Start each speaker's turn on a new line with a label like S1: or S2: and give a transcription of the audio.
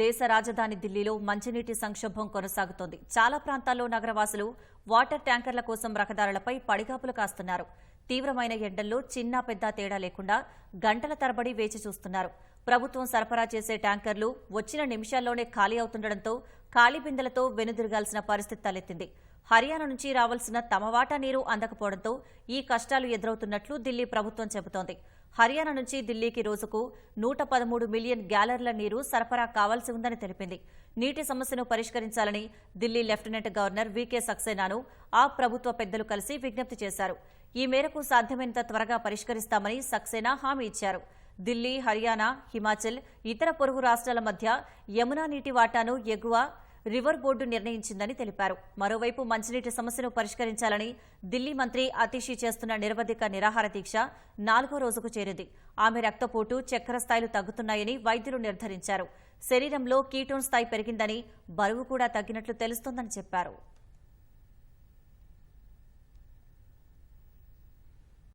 S1: దేశ రాజధాని ఢిల్లీలో మంచినీటి సంక్షోభం కొనసాగుతోంది. చాలా ప్రాంతాల్లో నగరవాసులు వాటర్ ట్యాంకర్ల కోసం రహదారులపై పడిగాపులు కాస్తున్నారు. తీవ్రమైన ఎండల్లో చిన్న పెద్ద తేడా లేకుండా గంటల తరబడి వేచి చూస్తున్నారు. ప్రభుత్వం సరఫరా చేసే ట్యాంకర్లు వచ్చిన నిమిషాల్లోనే ఖాళీ అవుతుండటంతో ఖాళీ బిందెలతో వెనుదిరగాల్సిన పరిస్థితి తలెత్తింది. హర్యానా నుంచి రావాల్సిన తమ వాటా నీరు అందకపోవడంతో ఈ కష్టాలు ఎదురవుతున్నట్లు ఢిల్లీ ప్రభుత్వం చెబుతోంది. హర్యానా నుంచి ఢిల్లీకి రోజుకు నూట పదమూడు మిలియన్ గ్యాలర్ల నీరు సరఫరా కావాల్సి ఉందని తెలిపింది. నీటి సమస్యను పరిష్కరించాలని ఢిల్లీ లెఫ్టినెంట్ గవర్నర్ వీకే సక్సేనాను ఆ ప్రభుత్వ పెద్దలు కలిసి విజ్ఞప్తి చేశారు. ఈ మేరకు సాధ్యమైనంత త్వరగా పరిష్కరిస్తామని సక్సేనా హామీ ఇచ్చారు. ఢిల్లీ హర్యానా హిమాచల్ ఇతర పొరుగు రాష్ట్రాల మధ్య యమునా నీటి వాటాను ఎగువ రివర్ బోర్డు నిర్ణయించిందని తెలిపారు. మరోవైపు మంచినీటి సమస్యను పరిష్కరించాలని ఢిల్లీ మంత్రి అతిషి చేస్తున్న నిరవధిక నిరాహార దీక్ష నాలుగో రోజుకు చేరింది. ఆమె రక్తపోటు చక్కెర స్థాయిలు తగ్గుతున్నాయని వైద్యులు నిర్ధారించారు. శరీరంలో కీటోన్ స్థాయి పెరిగిందని బరువు కూడా తగ్గినట్లు తెలుస్తోందని చెప్పారు.